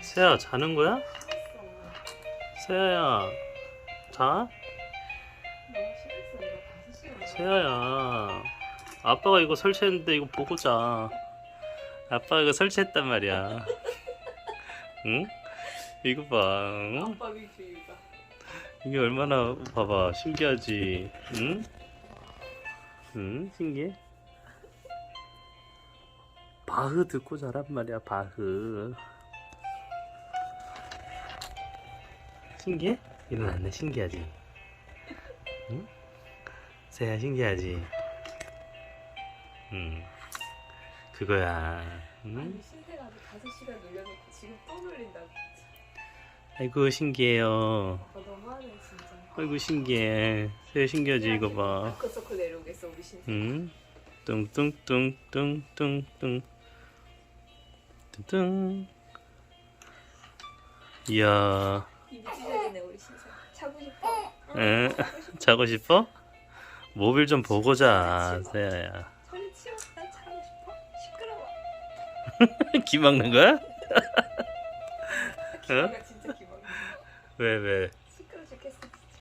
세야 자는 거야? 세야야 자? 너무 심했어 이거 5시간 세야야 아빠가 이거 설치했는데 이거 보고 자 아빠가 이거 설치했단 말이야 응? 이거 봐 응? 이게 얼마나 봐봐 신기하지 응? 응? 신기해? 바흐 듣고 자란 말이야 바흐 신기해? 일어났네 신기하지. 응? 세야 신기하지. 응. 그거야. 응? 아니 신세가 아직 5시간 놀려놓고 지금 또 놀린다고. 아이고 신기해요. 아빠 너무하네 진짜. 아이고 신기해. 세야 신기하지 이거 봐. 다크서클 내려오겠어 우리 신세 응? 뚱뚱뚱뚱뚱뚱. 뚱뚱. 이야. 찢어지 신세 자고 싶어 에? 자고 싶어? 모빌 좀 보고 자 세야야 소리 치워 난 자고 싶어 시끄러워 귀 막는 거야? 기분가 진짜 기분 왜 왜?